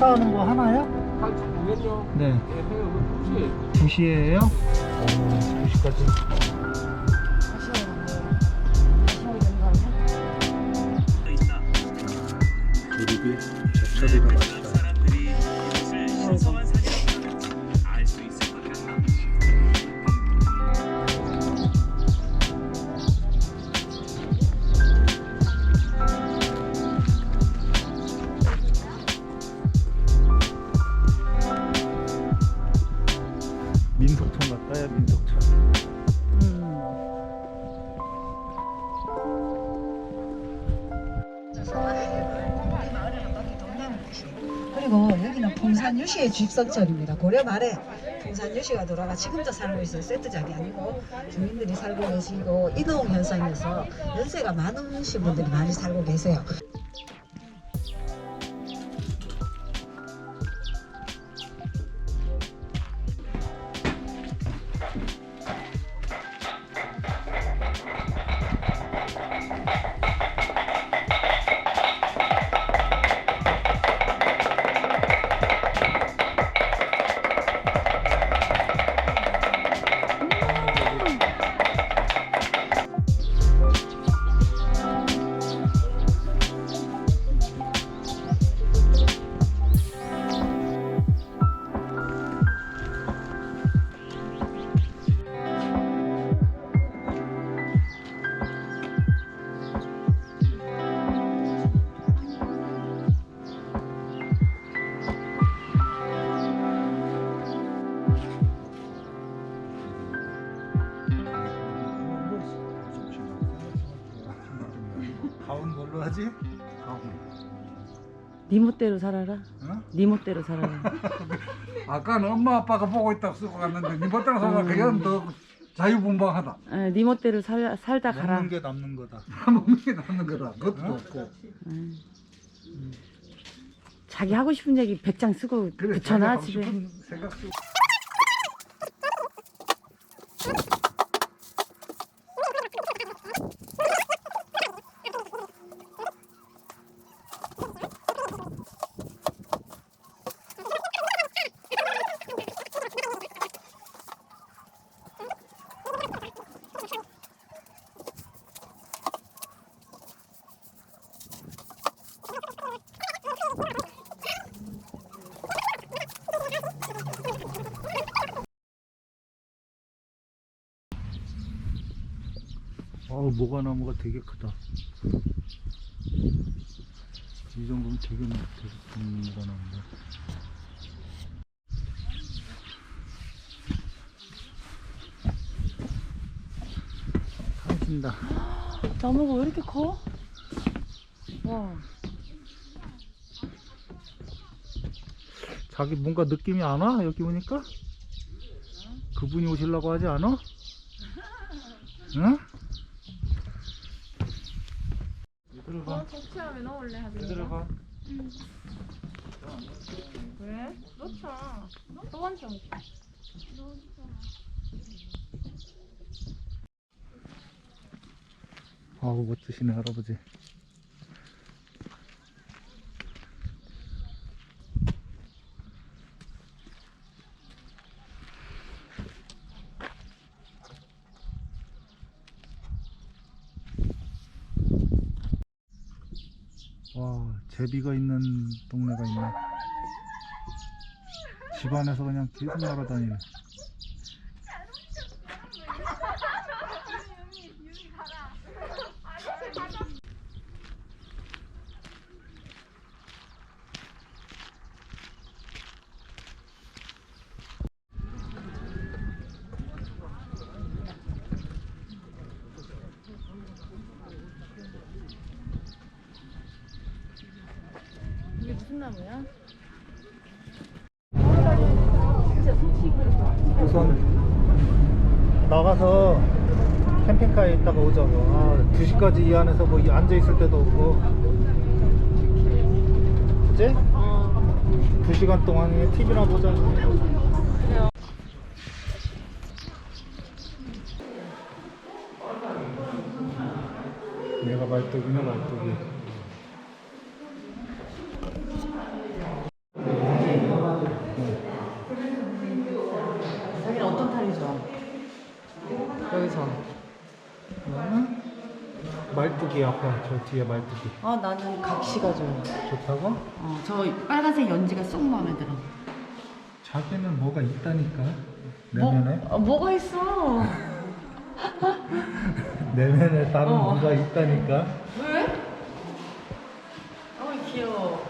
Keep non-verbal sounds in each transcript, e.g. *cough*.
행사하는 거 하나요? 한 보면요. 네. 예, 해요. 2시에요? 어, 2시까지. 민속촌 같다, 야, 민속촌. 그리고 여기는 풍산유시의 주입성촌입니다. 고려 말에 풍산유시가 돌아가 지금도 살고 있어요. 세트장이 아니고 주민들이 살고 계시고 이동 현상이어서 연세가 많으신 분들이 많이 살고 계세요. 가운. 네 멋대로 살아라. 어? 네 멋대로 살아라. *laughs* 아까는 엄마 아빠가 보고 있다고 쓰고 갔는데 니 멋대로 살아 그건 더 자유분방하다 아, 네 멋대로 살, 살다 가라. 먹는 게 남는 거다. *laughs* 먹는 게 남는 거다 그것도 좋고 음. 자기 하고 싶은 얘기 100장 쓰고 그래 붙여놔 집에. 생각 쓰고 어우, 모가나무가 되게 크다. 이 정도면 되게, 되게 큰 모가나무다. 감신다. 나무가 왜 이렇게 커? 와. 자기 뭔가 느낌이 안 와? 여기 오니까? 그분이 오시려고 하지 않아? 응? 가. 적치하면 넣을래 하지. 얘들아 가. 왜? 넣자. 또 완성. 아우 멋지시네 할아버지. 와 제비가 있는 동네가 있네. 집 안에서 그냥 계속 날아다니네. 이게 무슨 나무야? 우선 나가서 캠핑카에 있다가 오자고. 아, 2시까지 이 안에서 뭐 앉아 있을 데도 없고. 그치? 어. 2시간 동안 TV나 보자고. 내가 말뚝이네 말뚝이 말뚝이 아파 저 뒤에 말뚝이 아 나는 각시가 좋아. 좋다고? 어, 저 빨간색 연지가 쏙 마음에 들어. 자기는 뭐가 있다니까 내면에 뭐, 어, 뭐가 있어? *laughs* 내면에 다른 어. 뭐가 있다니까 왜? 어 귀여워.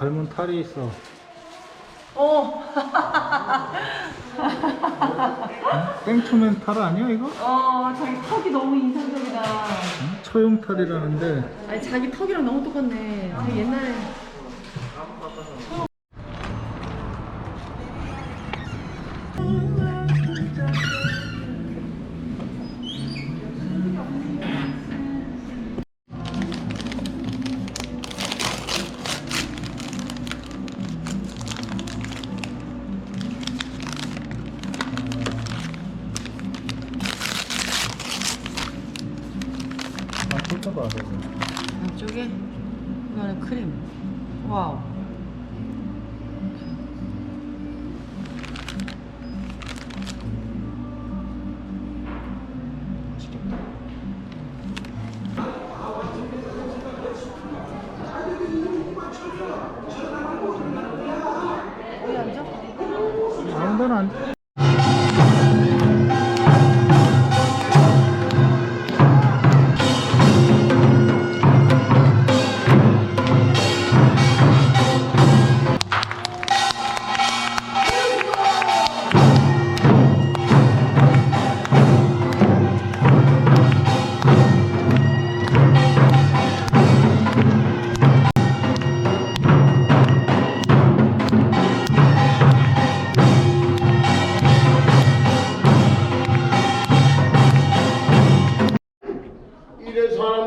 닮은 탈이 있어 어, *laughs* 땡초맨 탈 아니야 이거? 어, 자기 턱이 너무 인상적이다. 응? 처용 탈이라는데 아니 자기 턱이랑 너무 똑같네. 자기 옛날에 데나 안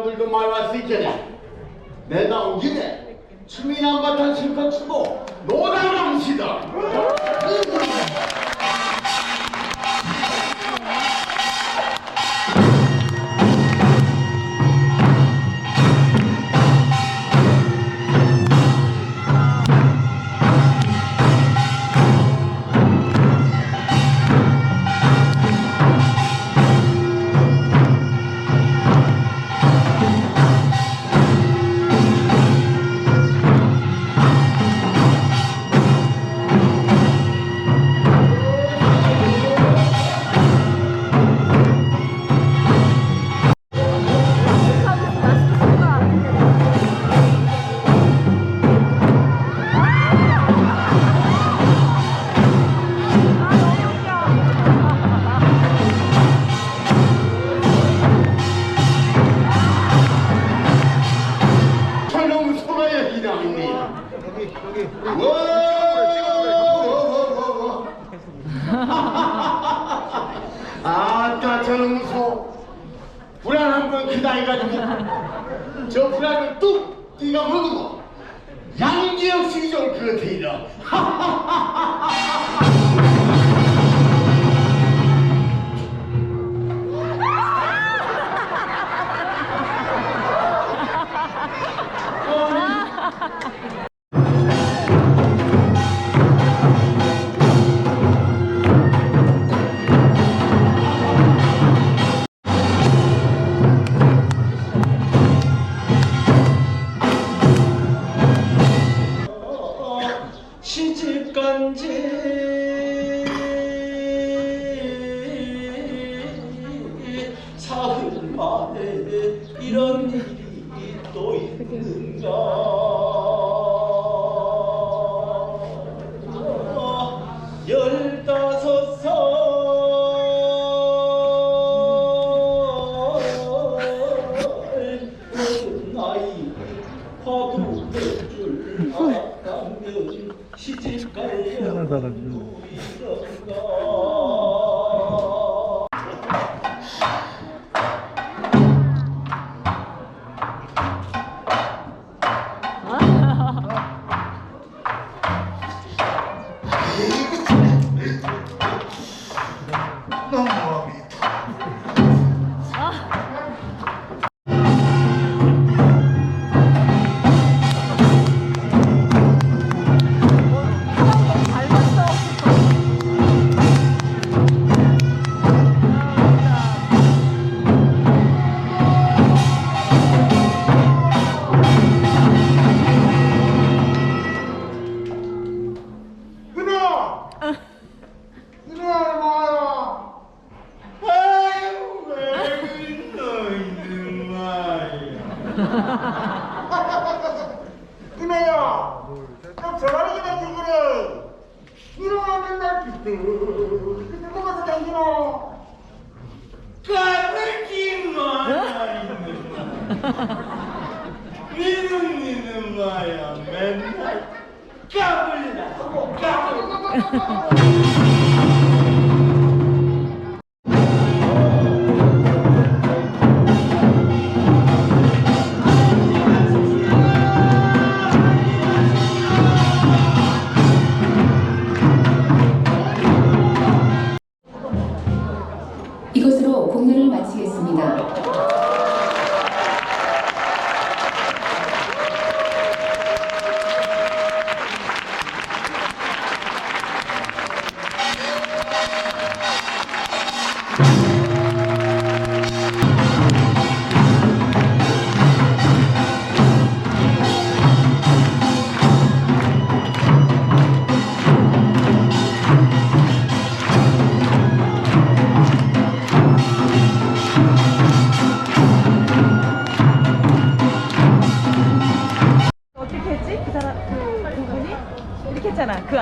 사람들도 많이 왔을 있잖아. 내 나온 김에 춤이나 한바탕 실컷 추고 노다람시다. 불안한 건 그다 해가지고 저 불안을 뚝 뛰가 먹고 양지역 시절 그렇대이라. 시집간지 또있 이매야 너 저만이 기다 그래 이놈아 맨날 비슷해 먹어서 당기노. 까불지 마야 믿음 믿음 마야 맨날 까불라 까불 *laughs*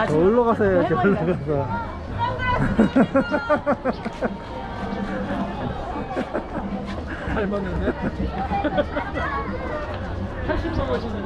아. 그저 아줌마. 올라가서 해야지 할머니가. 올라가서 할머니인데? 80 넘으시는